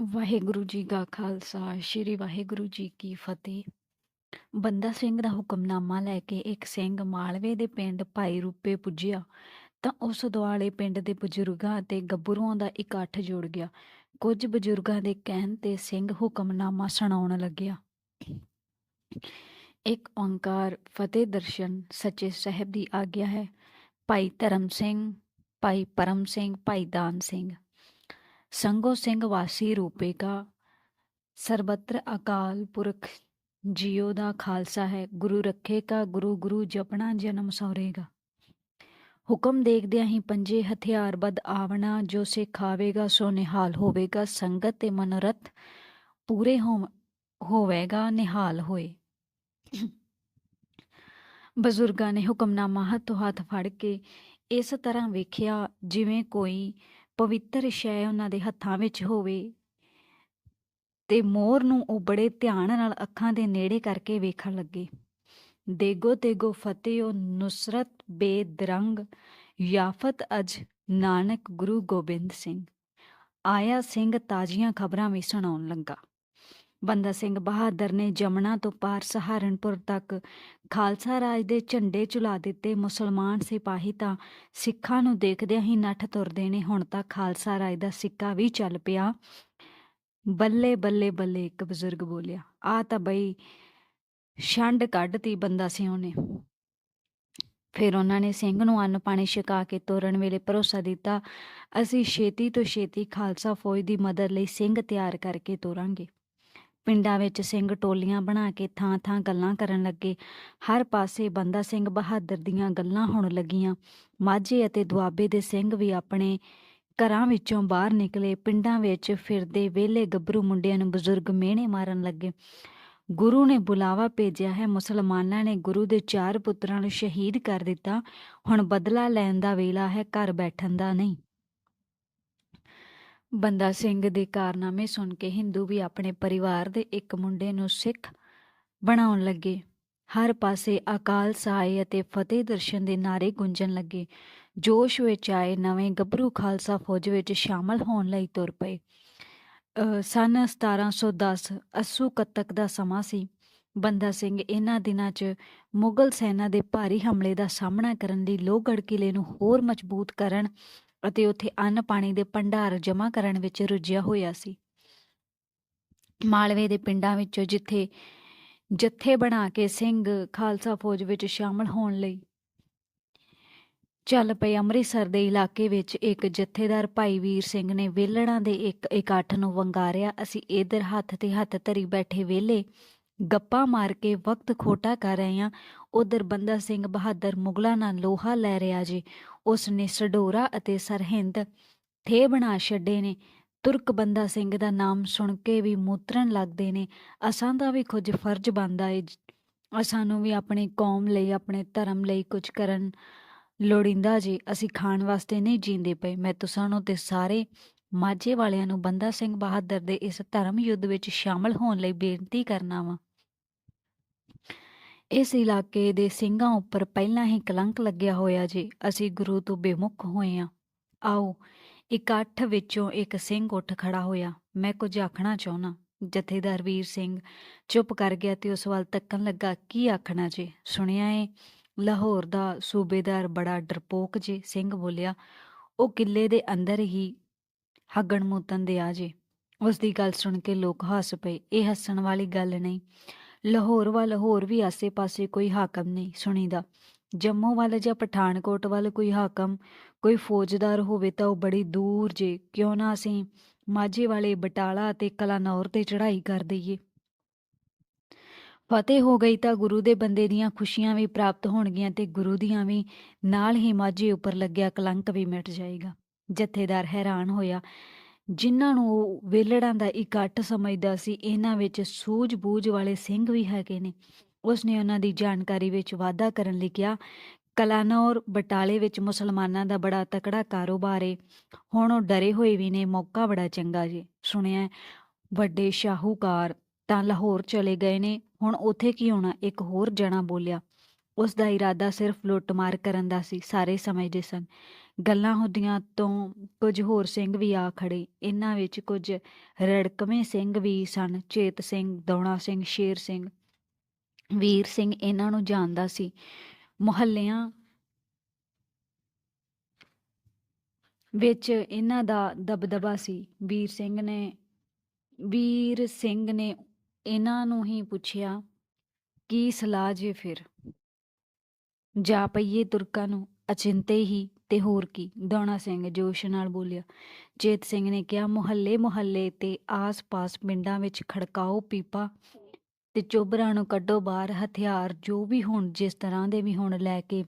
ਵਾਹਿਗੁਰੂ ਜੀ ਕਾ ਖਾਲਸਾ, ਸ੍ਰੀ ਵਾਹਿਗੁਰੂ ਜੀ ਕੀ ਫਤਿਹ। ਬੰਦਾ ਸਿੰਘ ਦਾ ਹੁਕਮਨਾਮਾ ਲੈ ਕੇ ਇੱਕ ਸਿੰਘ ਮਾਲਵੇ ਦੇ ਪਿੰਡ ਭਾਈ ਰੂਪੇ ਪੁੱਜਿਆ, ਤਾਂ ਉਸ ਦੁਆਲੇ ਪਿੰਡ ਦੇ ਬਜ਼ੁਰਗਾਂ ਅਤੇ ਗੱਭਰੂਆਂ ਦਾ ਇਕੱਠ ਜੁੜ ਗਿਆ। ਕੁਝ ਬਜ਼ੁਰਗਾਂ ਦੇ ਕਹਿਣ ਤੇ ਸਿੰਘ ਹੁਕਮਨਾਮਾ ਸੁਣਾਉਣ ਲੱਗਿਆ। ਇੱਕ ਓੰਕਾਰ ਫਤਿਹ ਦਰਸ਼ਨ ਸੱਚੇ ਸਾਹਿਬ ਦੀ ਆਗਿਆ ਹੈ। ਭਾਈ ਧਰਮ ਸਿੰਘ, ਭਾਈ ਪਰਮ ਸਿੰਘ, ਭਾਈ ਦਾਨ ਸਿੰਘ। ਸੰਗੋ ਸਿੰਘ ਵਾਸੀ ਰੂਪੇ ਕਾ ਸਰਬੱਤਰ ਅਕਾਲ ਪੁਰਖ ਜੀਓ ਦਾ ਖਾਲਸਾ ਹੈ। ਗੁਰੂ ਰੱਖੇਗਾ, ਗੁਰੂ ਗੁਰੂ ਜਪਣਾ ਜਨਮ ਸੌਰੇਗਾ। ਹੁਕਮ ਦੇਖਦਿਆਂ ਹੀ ਪੰਜੇ ਹਥਿਆਰਬੱਧ ਆਵਣਾ, ਜੋ ਸਿਖਾਵੇਗਾ ਸੋ ਨਿਹਾਲ ਹੋਵੇਗਾ। ਸੰਗਤ ਤੇ ਮਨੋਰਥ ਪੂਰੇ ਹੋਵੇਗਾ, ਨਿਹਾਲ ਹੋਏ। ਬਜ਼ੁਰਗਾਂ ਨੇ ਹੁਕਮਨਾਮਾ ਹੱਥੋਂ ਹੱਥ ਫੜ ਕੇ ਇਸ ਤਰ੍ਹਾਂ ਵੇਖਿਆ ਜਿਵੇਂ ਕੋਈ ਪਵਿੱਤਰ ਸ਼ੈ ਉਹਨਾਂ ਦੇ ਹੱਥਾਂ ਵਿੱਚ ਹੋਵੇ ਤੇ ਮੋਰ ਨੂੰ ਉਹ ਬੜੇ ਧਿਆਨ ਨਾਲ ਅੱਖਾਂ ਦੇ ਨੇੜੇ ਕਰਕੇ ਵੇਖਣ ਲੱਗੇ। ਦੇਗੋ ਤੇਗੋ ਫਤਿਹੋ ਨੁਸਰਤ ਬੇਦਰੰਗ ਯਾਫਤ ਅਜ ਨਾਨਕ ਗੁਰੂ ਗੋਬਿੰਦ ਸਿੰਘ। ਆਇਆ ਸਿੰਘ ਤਾਜ਼ੀਆਂ ਖਬਰਾਂ ਵੀ ਸੁਣਾਉਣ ਲੱਗਾ। ਬੰਦਾ ਸਿੰਘ ਬਹਾਦਰ ਨੇ ਜਮਨਾ ਤੋਂ ਪਾਰ ਸਹਾਰਨਪੁਰ ਤੱਕ ਖਾਲਸਾ ਰਾਜ ਦੇ ਝੰਡੇ ਚੁਲਾ ਦਿੱਤੇ। ਮੁਸਲਮਾਨ ਸਿਪਾਹੀ ਤਾਂ ਸਿੱਖਾਂ ਨੂੰ ਦੇਖਦਿਆਂ ਹੀ ਨੱਠ ਤੁਰਦੇ ਨੇ। ਹੁਣ ਤਾਂ ਖਾਲਸਾ ਰਾਜ ਦਾ ਸਿੱਕਾ ਵੀ ਚੱਲ ਪਿਆ। ਬੱਲੇ ਬੱਲੇ ਬੱਲੇ ਇੱਕ ਬਜ਼ੁਰਗ ਬੋਲਿਆ, ਆ ਤਾਂ ਬਈ ਛੰਡ ਕੱਢਤੀ ਬੰਦਾ ਸਿਉ ਨੇ। ਫਿਰ ਉਹਨਾਂ ਨੇ ਸਿੰਘ ਨੂੰ ਅੰਨ ਪਾਣੀ ਛਕਾ ਕੇ ਤੋਰਨ ਵੇਲੇ ਭਰੋਸਾ ਦਿੱਤਾ, ਅਸੀਂ ਛੇਤੀ ਤੋਂ ਛੇਤੀ ਖਾਲਸਾ ਫੌਜ ਦੀ ਮਦਦ ਲਈ ਸਿੰਘ ਤਿਆਰ ਕਰਕੇ ਤੋਰਾਂਗੇ। ਪਿੰਡਾਂ ਵਿੱਚ ਸਿੰਘ ਟੋਲੀਆਂ ਬਣਾ ਕੇ ਥਾਂ-ਥਾਂ ਗੱਲਾਂ ਕਰਨ ਲੱਗੇ। ਹਰ ਪਾਸੇ ਬੰਦਾ ਸਿੰਘ ਬਹਾਦਰ ਦੀਆਂ ਗੱਲਾਂ ਹੋਣ ਲੱਗੀਆਂ। ਮਾਝੇ ਅਤੇ ਦੁਆਬੇ ਦੇ ਸਿੰਘ ਵੀ ਆਪਣੇ ਘਰਾਂ ਵਿੱਚੋਂ ਬਾਹਰ ਨਿਕਲੇ। ਪਿੰਡਾਂ ਵਿੱਚ ਫਿਰਦੇ ਵਿਹਲੇ ਗੱਭਰੂ ਮੁੰਡਿਆਂ ਨੂੰ ਬਜ਼ੁਰਗ ਮਿਹਣੇ ਮਾਰਨ ਲੱਗੇ। ਗੁਰੂ ਨੇ ਬੁਲਾਵਾ ਭੇਜਿਆ ਹੈ। ਮੁਸਲਮਾਨਾਂ ਨੇ ਗੁਰੂ ਦੇ ਚਾਰ ਪੁੱਤਰਾਂ ਨੂੰ ਸ਼ਹੀਦ ਕਰ ਦਿੱਤਾ। ਹੁਣ ਬਦਲਾ ਲੈਣ ਦਾ ਵੇਲਾ ਹੈ। ਘਰ ਬੈਠਣ ਦਾ ਨਹੀਂ। ਬੰਦਾ ਸਿੰਘ ਦੇ ਕਾਰਨਾਮੇ ਸੁਣ ਕੇ ਹਿੰਦੂ ਵੀ ਆਪਣੇ ਪਰਿਵਾਰ ਦੇ ਇੱਕ ਮੁੰਡੇ ਨੂੰ ਸਿੱਖ ਬਣਾਉਣ ਲੱਗੇ। ਹਰ ਪਾਸੇ ਅਕਾਲ ਸਾਏ ਅਤੇ ਫਤਿਹ ਦਰਸ਼ਨ ਦੇ ਨਾਰੇ ਗੂੰਜਣ ਲੱਗੇ। ਜੋਸ਼ ਵਿੱਚ ਆਏ ਨਵੇਂ ਗੱਭਰੂ ਖਾਲਸਾ ਫੌਜ ਵਿੱਚ ਸ਼ਾਮਲ ਹੋਣ ਲਈ ਤੁਰ ਪਏ। ਅ, ਸਨ 1710 ਅਸੂ ਕੱਤਕ ਦਾ ਸਮਾਂ ਸੀ। ਬੰਦਾ ਸਿੰਘ ਇਹਨਾਂ ਦਿਨਾਂ 'ਚ ਮੁਗਲ ਸੈਨਾ ਦੇ ਭਾਰੀ ਹਮਲੇ ਦਾ ਸਾਹਮਣਾ ਕਰਨ ਲਈ ਲੋਹਗੜ੍ਹ ਕਿਲੇ ਨੂੰ ਹੋਰ ਮਜ਼ਬੂਤ ਕਰਨ ਅਤੇ ਉੱਥੇ ਅੰਨ ਪਾਣੀ ਦੇ ਭੰਡਾਰ ਜਮ੍ਹਾਂ ਕਰਨ ਵਿੱਚ ਰੁੱਝਿਆ ਹੋਇਆ ਸੀ। ਮਾਲਵੇ ਦੇ ਪਿੰਡਾਂ ਵਿੱਚੋਂ ਜਿੱਥੇ ਜੱਥੇ ਬਣਾ ਕੇ ਸਿੰਘ ਖਾਲਸਾ ਫੌਜ ਵਿੱਚ ਸ਼ਾਮਲ ਹੋਣ ਲਈ ਚੱਲ ਪਏ ਅੰਮ੍ਰਿਤਸਰ ਦੇ ਇਲਾਕੇ ਵਿੱਚ ਇੱਕ ਜਥੇਦਾਰ ਭਾਈ ਵੀਰ ਸਿੰਘ ਨੇ ਵੇਲੜਾਂ ਦੇ ਇੱਕ ਇਕੱਠ ਨੂੰ ਵੰਗਾਰਿਆ। ਅਸੀਂ ਇਧਰ ਹੱਥ ਤੇ ਹੱਥ ਧਰੀ ਬੈਠੇ ਵੇਲੇ ਗੱਪਾਂ ਮਾਰ ਕੇ ਵਕਤ ਖੋਟਾ ਕਰ ਰਹੇ ਹਾਂ। ਉਧਰ ਬੰਦਾ ਸਿੰਘ ਬਹਾਦਰ ਮੁਗਲਾਂ ਨਾਲ ਲੋਹਾ ਲੈ ਰਿਹਾ ਜੀ। ਉਸ ਨੇ ਸਡੋਰਾ ਅਤੇ ਸਰਹਿੰਦ ਥੇ ਬਣਾ ਛੱਡੇ ਨੇ। ਤੁਰਕ ਬੰਦਾ ਸਿੰਘ ਦਾ ਨਾਮ ਸੁਣ ਕੇ ਵੀ ਮੂਤਰਨ ਲੱਗਦੇ ਨੇ। ਅਸਾਂ ਦਾ ਵੀ ਕੁਝ ਫਰਜ਼ ਬਣਦਾ ਏ ਅਸਾਂ ਨੂੰ ਵੀ ਆਪਣੀ ਕੌਮ ਲਈ, ਆਪਣੇ ਧਰਮ ਲਈ ਕੁਝ ਕਰਨ ਲੋੜੀਂਦਾ ਜੀ। ਅਸੀਂ ਖਾਣ ਵਾਸਤੇ ਨਹੀਂ ਜੀਂਦੇ ਪਏ। ਮੈਂ ਤੁਸਾਂ ਨੂੰ ਤੇ ਸਾਰੇ ਮਾਝੇ ਵਾਲਿਆਂ ਨੂੰ ਬੰਦਾ ਸਿੰਘ ਬਹਾਦਰ ਦੇ ਇਸ ਧਰਮ ਯੁੱਧ ਵਿੱਚ ਸ਼ਾਮਲ ਹੋਣ ਲਈ ਬੇਨਤੀ ਕਰਨਾ ਵਾਂ। ਇਸ ਇਲਾਕੇ ਦੇ ਸਿੰਘਾਂ ਉੱਪਰ ਪਹਿਲਾਂ ਹੀ ਕਲੰਕ ਲੱਗਿਆ ਹੋਇਆ ਜੀ। ਅਸੀਂ ਗੁਰੂ ਤੋਂ ਬੇਮੁਖ ਹੋਏ ਆ। ਆਓ ਇਕੱਠ ਵਿੱਚੋਂ ਇੱਕ ਸਿੰਘ ਉੱਠ ਖੜਾ ਹੋਇਆ। ਮੈਂ ਕੁਝ ਆਖਣਾ ਚਾਹੁੰਨਾ ਜਥੇਦਾਰ ਵੀਰ ਸਿੰਘ ਚੁੱਪ ਕਰ ਗਿਆ ਤੇ ਉਸ ਵੱਲ ਤੱਕਣ ਲੱਗਾ, ਕੀ ਆਖਣਾ ਜੀ? ਸੁਣਿਆ ਏ, ਲਾਹੌਰ ਦਾ ਸੂਬੇਦਾਰ ਬੜਾ ਡਰਪੋਕ ਜੇ, ਸਿੰਘ ਬੋਲਿਆ, ਉਹ ਕਿਲੇ ਦੇ ਅੰਦਰ ਹੀ ਹੱਗਣ ਮੂਤਨ ਦੇ ਆ ਜੇ। ਉਸ ਦੀ ਗੱਲ ਸੁਣ ਕੇ ਲੋਕ ਹੱਸ ਪਏ। ਇਹ ਹੱਸਣ ਵਾਲੀ ਗੱਲ ਨਹੀਂ। ਲਾਹੌਰ ਵੱਲ ਹੋਰ ਵੀ ਆਸੇ-ਪਾਸੇ ਕੋਈ ਹਾਕਮ ਨਹੀਂ ਸੁਣੀਦਾ। ਜੰਮੂ ਵੱਲ ਜਾਂ ਪਠਾਨਕੋਟ ਵੱਲ ਕੋਈ ਹਾਕਮ, ਕੋਈ ਫੌਜਦਾਰ ਹੋਵੇ ਤਾਂ ਉਹ ਬੜੀ ਦੂਰ ਜੇ। ਕਿਉਂ ਨਾ ਅਸੀਂ ਮਾਝੇ ਵਾਲੇ ਬਟਾਲਾ ਤੇ ਕਲਾਨੌਰ ਤੇ ਚੜ੍ਹਾਈ ਕਰ ਦਈਏ। ਫਤਿਹ ਹੋ ਗਈ ਤਾਂ ਗੁਰੂ ਦੇ ਬੰਦੇ ਦੀਆਂ ਖੁਸ਼ੀਆਂ ਵੀ ਪ੍ਰਾਪਤ ਹੋਣਗੀਆਂ ਤੇ ਗੁਰੂ ਦੀਆਂ ਵੀ ਨਾਲ ਹੀ ਮਾਝੇ ਉੱਪਰ ਲੱਗਿਆ ਕਲੰਕ ਵੀ ਮਿਟ ਜਾਏਗਾ। ਜਥੇਦਾਰ ਹੈਰਾਨ ਹੋਇਆ ਜਿਨ੍ਹਾਂ ਨੂੰ ਉਹ ਵੇਲੜਾਂ ਦਾ ਇਕੱਠ ਸਮਝਦਾ ਸੀ, ਇਹਨਾਂ ਵਿੱਚ ਸੂਝ-ਬੂਝ ਵਾਲੇ ਸਿੰਘ ਵੀ ਹੈਗੇ ਨੇ। ਉਸਨੇ ਉਹਨਾਂ ਦੀ ਜਾਣਕਾਰੀ ਵਿੱਚ ਵਾਧਾ ਕਰਨ ਲਈ ਕਿਹਾ, ਕਲਾਨੌਰ ਬਟਾਲੇ ਵਿੱਚ ਮੁਸਲਮਾਨਾਂ ਦਾ ਬੜਾ ਤਕੜਾ ਕਾਰੋਬਾਰ ਏ। ਹੁਣ ਉਹ ਡਰੇ ਹੋਏ ਵੀ ਨੇ, ਮੌਕਾ ਬੜਾ ਚੰਗਾ ਜੀ। ਸੁਣਿਆ, ਵੱਡੇ ਸ਼ਾਹੂਕਾਰ ਤਾਂ ਲਾਹੌਰ ਚਲੇ ਗਏ ਨੇ, ਹੁਣ ਉੱਥੇ ਕੀ ਹੋਣਾ, ਇੱਕ ਹੋਰ ਜਣਾ ਬੋਲਿਆ। ਉਸ ਦਾ ਇਰਾਦਾ ਸਿਰਫ ਲੁੱਟਮਾਰ ਕਰਨ ਦਾ ਸੀ, ਸਾਰੇ ਸਮਝਦੇ ਸਨ। ਗੱਲਾਂ ਹੁੰਦੀਆਂ ਤੋਂ ਕੁਝ ਹੋਰ ਸਿੰਘ ਵੀ ਆ ਖੜੇ। ਇਹਨਾਂ ਵਿੱਚ ਕੁਝ ਰੜਕਵੇਂ ਸਿੰਘ ਵੀ ਸਨ, ਚੇਤ ਸਿੰਘ ਦੌਣਾ ਸਿੰਘ, ਸ਼ੇਰ ਸਿੰਘ, ਵੀਰ ਸਿੰਘ ਇਹਨਾਂ ਨੂੰ ਜਾਣਦਾ ਸੀ। ਮੁਹੱਲਿਆਂ ਵਿੱਚ ਇਹਨਾਂ ਦਾ ਦਬਦਬਾ ਸੀ। ਵੀਰ ਸਿੰਘ ਨੇ, ਵੀਰ ਸਿੰਘ ਨੇ ਇਹਨਾਂ ਨੂੰ ਹੀ ਪੁੱਛਿਆ, ਕੀ ਸਲਾਹ ਜੇ ਫਿਰ? ਜਾ ਪਈਏ ਤੁਰਕਾਂ ਨੂੰ, ਅਚਿੰਤੇ ਹੀ ਤੇ ਹੋਰ ਕੀ, ਦੌਣਾ ਸਿੰਘ ਜੋਸ਼ ਨਾਲ ਬੋਲਿਆ ਚੇਤ ਸਿੰਘ ਨੇ ਕਿਹਾ, ਮੁਹੱਲੇ ਮੁਹੱਲੇ ਤੇ ਆਸ-ਪਾਸ ਪਿੰਡਾਂ ਵਿੱਚ ਖੜਕਾਓ ਪੀਪਾ ਤੇ ਚੋਬਰਾਂ ਨੂੰ ਕੱਢੋ ਬਾਹਰ ਹਥਿਆਰ, ਜੋ ਵੀ ਹੁਣ, ਜਿਸ ਤਰ੍ਹਾਂ ਦੇ ਵੀ ਹੁਣ, ਲੈ ਕੇ